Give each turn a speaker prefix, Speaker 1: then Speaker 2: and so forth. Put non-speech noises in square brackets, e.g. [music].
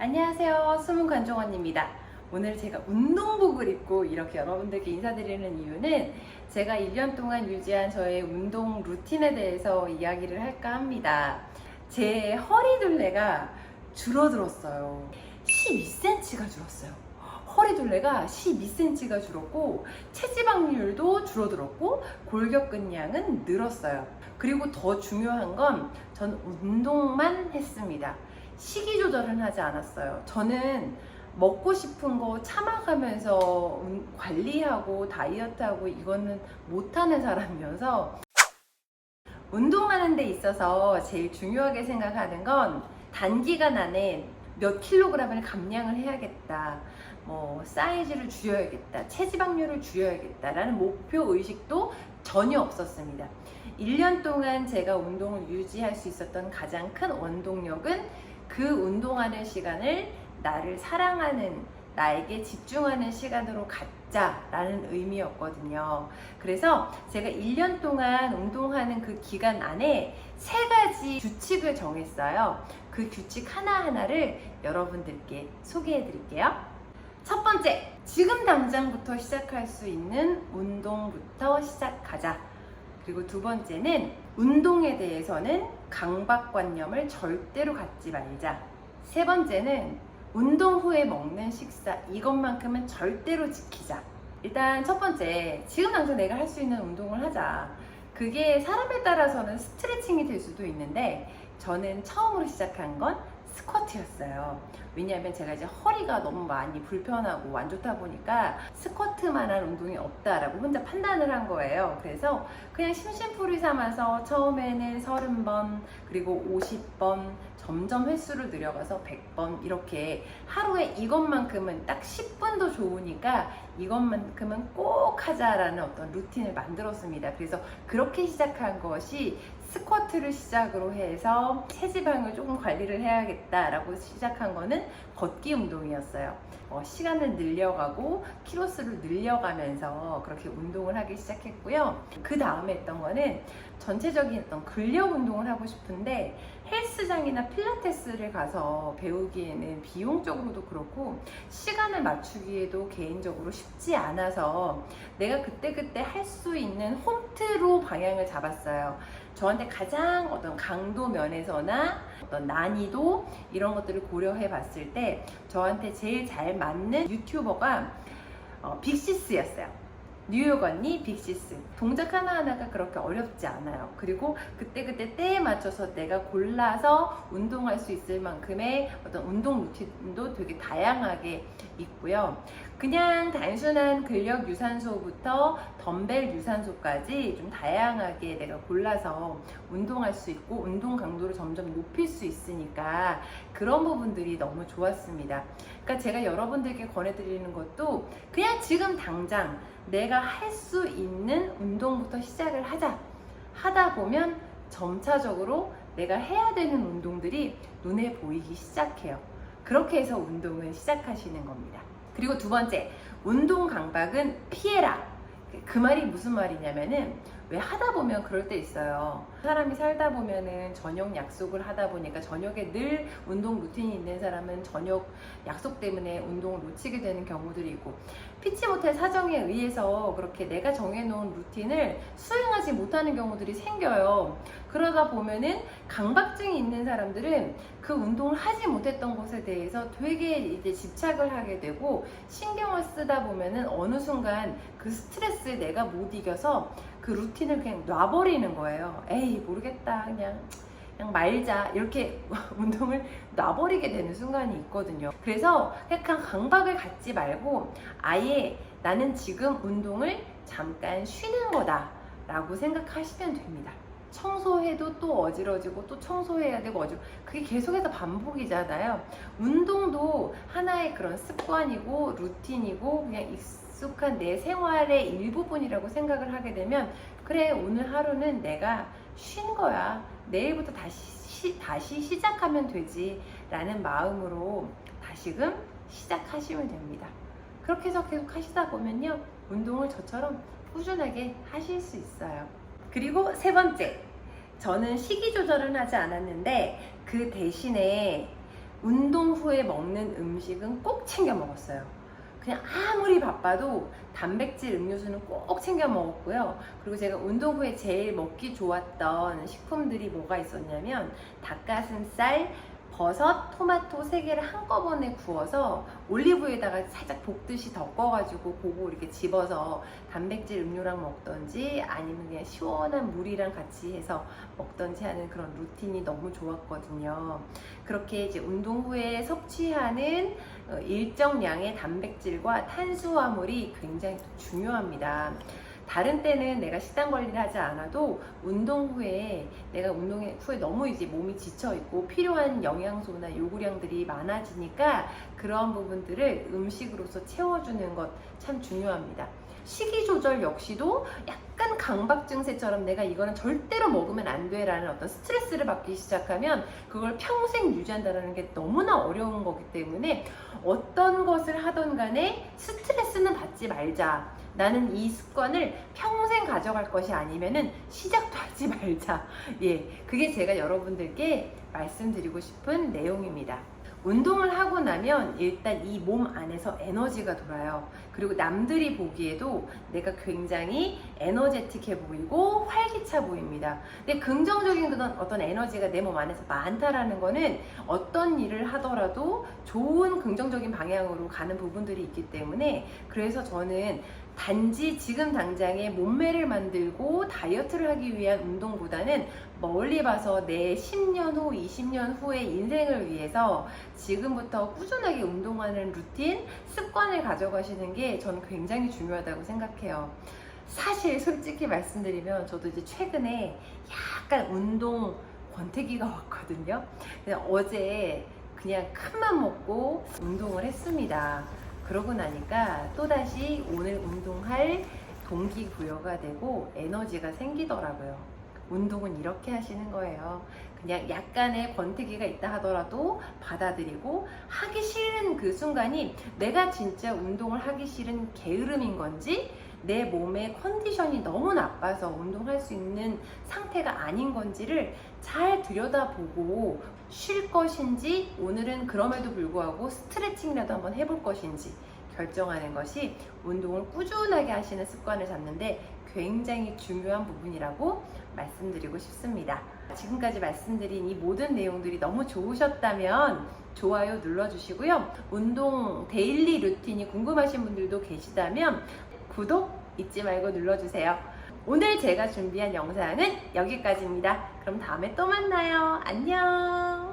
Speaker 1: 안녕하세요. 숨은 관종원입니다. 오늘 제가 운동복을 입고 이렇게 여러분들께 인사드리는 이유는 제가 1년 동안 유지한 저의 운동 루틴에 대해서 이야기를 할까 합니다. 제 허리 둘레가 줄어들었어요. 12cm가 줄었어요. 허리 둘레가 12cm가 줄었고 체지방률도 줄어들었고 골격근량은 늘었어요. 그리고 더 중요한 건 전 운동만 했습니다. 식이 조절은 하지 않았어요. 저는 먹고 싶은 거 참아가면서 운- 관리하고 다이어트하고 이거는 못하는 사람이어서 운동하는 데 있어서 제일 중요하게 생각하는 건 단기간 안에 몇 킬로그램을 감량을 해야겠다. 뭐 사이즈를 줄여야겠다. 체지방률을 줄여야겠다라는 목표 의식도 전혀 없었습니다. 1년 동안 제가 운동을 유지할 수 있었던 가장 큰 원동력은 그 운동하는 시간을 나를 사랑하는 나에게 집중하는 시간으로 갖자라는 의미였거든요. 그래서 제가 1년 동안 운동하는 그 기간 안에 세 가지 규칙을 정했어요. 그 규칙 하나하나를 여러분들께 소개해 드릴게요. 첫 번째, 지금 당장부터 시작할 수 있는 운동부터 시작하자. 그리고 두 번째는 운동에 대해서는 강박관념을 절대로 갖지 말자. 세 번째는 운동 후에 먹는 식사 이것만큼은 절대로 지키자. 일단 첫 번째, 지금 당장 내가 할 수 있는 운동을 하자. 그게 사람에 따라서는 스트레칭이 될 수도 있는데 저는 처음으로 시작한 건 스쿼트였어요. 왜냐하면 제가 이제 허리가 너무 많이 불편하고 안 좋다 보니까 스쿼트만 한 운동이 없다라고 혼자 판단을 한 거예요. 그래서 그냥 심심풀이 삼아서 처음에는 30번 그리고 50번 점점 횟수를 늘려가서 100번 이렇게 하루에 이것만큼은 딱 10분도 좋으니까 이것만큼은 꼭 하자라는 어떤 루틴을 만들었습니다. 그래서 그렇게 시작한 것이 스쿼트를 시작으로 해서 체지방을 조금 관리를 해야겠다라고 시작한 거는 걷기 운동이었어요. 어, 시간을 늘려가고 키로수를 늘려가면서 그렇게 운동을 하기 시작했고요. 그 다음에 했던 거는 전체적인 어떤 근력 운동을 하고 싶은데 헬스장이나 필라테스를 가서 배우기에는 비용적으로도 그렇고 시간을 맞추기에도 개인적으로 쉽지 않아서 내가 그때그때 할 수 있는 홈트로 방향을 잡았어요. 저한테 가장 어떤 강도 면에서나 어떤 난이도 이런 것들을 고려해 봤을 때 저한테 제일 잘 맞는 유튜버가 어, 빅시스였어요. 뉴욕 언니 빅시스. 동작 하나하나가 그렇게 어렵지 않아요. 그리고 그때그때 때에 맞춰서 내가 골라서 운동할 수 있을 만큼의 어떤 운동 루틴도 되게 다양하게 있고요 그냥 단순한 근력 유산소부터 덤벨 유산소까지 좀 다양하게 내가 골라서 운동할 수 있고 운동 강도를 점점 높일 수 있으니까 그런 부분들이 너무 좋았습니다. 그러니까 제가 여러분들께 권해드리는 것도 그냥 지금 당장 내가 할 수 있는 운동부터 시작을 하자. 하다 보면 점차적으로 내가 해야 되는 운동들이 눈에 보이기 시작해요. 그렇게 해서 운동을 시작하시는 겁니다. 그리고 두 번째, 운동 강박은 피해라. 그 말이 무슨 말이냐면은 왜 하다 보면 그럴 때 있어요. 사람이 살다 보면은 저녁 약속을 하다 보니까 저녁에 늘 운동 루틴이 있는 사람은 저녁 약속 때문에 운동을 놓치게 되는 경우들이 있고 피치 못할 사정에 의해서 그렇게 내가 정해놓은 루틴을 수행하지 못하는 경우들이 생겨요. 그러다 보면은 강박증이 있는 사람들은 그 운동을 하지 못했던 것에 대해서 되게 이제 집착을 하게 되고 신경을 쓰다 보면은 어느 순간 그 스트레스에 내가 못 이겨서 그 루틴을 그냥 놔버리는 거예요. 에이 모르겠다 그냥 그냥 말자 이렇게 [laughs] 운동을 놔버리게 되는 순간이 있거든요. 그래서 약간 강박을 갖지 말고 아예 나는 지금 운동을 잠깐 쉬는 거다 라고 생각하시면 됩니다. 청소해도 또 어지러지고 또 청소해야 되고 어지러 그게 계속해서 반복이잖아요. 운동도 하나의 그런 습관이고 루틴이고 그냥 익숙한 내 생활의 일부분이라고 생각을 하게 되면 그래 오늘 하루는 내가 쉰 거야. 내일부터 다시 시, 다시 시작하면 되지 라는 마음으로 다시금 시작하시면 됩니다. 그렇게 해서 계속 하시다 보면요 운동을 저처럼 꾸준하게 하실 수 있어요. 그리고 세 번째, 저는 식이 조절은 하지 않았는데 그 대신에 운동 후에 먹는 음식은 꼭 챙겨 먹었어요. 그냥 아무리 바빠도 단백질 음료수는 꼭 챙겨 먹었고요. 그리고 제가 운동 후에 제일 먹기 좋았던 식품들이 뭐가 있었냐면 닭가슴살, 버섯, 토마토 세 개를 한꺼번에 구워서 올리브유에다가 살짝 볶듯이 덮어가지고 그거 이렇게 집어서 단백질 음료랑 먹던지 아니면 그냥 시원한 물이랑 같이 해서 먹던지 하는 그런 루틴이 너무 좋았거든요. 그렇게 이제 운동 후에 섭취하는 어, 일정량의 단백질과 탄수화물이 굉장히 또 중요합니다. 다른 때는 내가 식단 관리를 하지 않아도 운동 후에 내가 운동 후에 너무 이제 몸이 지쳐 있고 필요한 영양소나 요구량들이 많아지니까 그러한 부분들을 음식으로서 채워주는 것 참 중요합니다. 식이 조절 역시도 약간 강박 증세처럼 내가 이거는 절대로 먹으면 안 돼라는 어떤 스트레스를 받기 시작하면 그걸 평생 유지한다는 게 너무나 어려운 거기 때문에 어떤 것을 하던 간에 스트레스는 받지 말자. 나는 이 습관을 평생 가져갈 것이 아니면은 시작도 하지 말자. 예. 그게 제가 여러분들께 말씀드리고 싶은 내용입니다. 운동을 하고 나면 일단 이 몸 안에서 에너지가 돌아요. 그리고 남들이 보기에도 내가 굉장히 에너제틱해 보이고 활기차 보입니다. 근데 긍정적인 그런 어떤 에너지가 내 몸 안에서 많다라는 거는 어떤 일을 하더라도 좋은 긍정적인 방향으로 가는 부분들이 있기 때문에 그래서 저는 단지 지금 당장에 몸매를 만들고 다이어트를 하기 위한 운동보다는 멀리 봐서 내 10년 후, 20년 후의 인생을 위해서 지금부터 꾸준하게 운동하는 루틴, 습관을 가져가시는 게 저는 굉장히 중요하다고 생각해요. 사실 솔직히 말씀드리면 저도 이제 최근에 약간 운동 권태기가 왔거든요. 어제 그냥 큰맘 먹고 운동을 했습니다. 그러고 나니까 또다시 오늘 운동할 동기부여가 되고 에너지가 생기더라고요. 운동은 이렇게 하시는 거예요. 그냥 약간의 권태기가 있다 하더라도 받아들이고 하기 싫은 그 순간이 내가 진짜 운동을 하기 싫은 게으름인 건지 내 몸의 컨디션이 너무 나빠서 운동할 수 있는 상태가 아닌 건지를 잘 들여다보고 쉴 것인지 오늘은 그럼에도 불구하고 스트레칭이라도 한번 해볼 것인지 결정하는 것이 운동을 꾸준하게 하시는 습관을 잡는데 굉장히 중요한 부분이라고 말씀드리고 싶습니다. 지금까지 말씀드린 이 모든 내용들이 너무 좋으셨다면 좋아요 눌러주시고요. 운동 데일리 루틴이 궁금하신 분들도 계시다면 구독 잊지 말고 눌러주세요. 오늘 제가 준비한 영상은 여기까지입니다. 그럼 다음에 또 만나요. 안녕!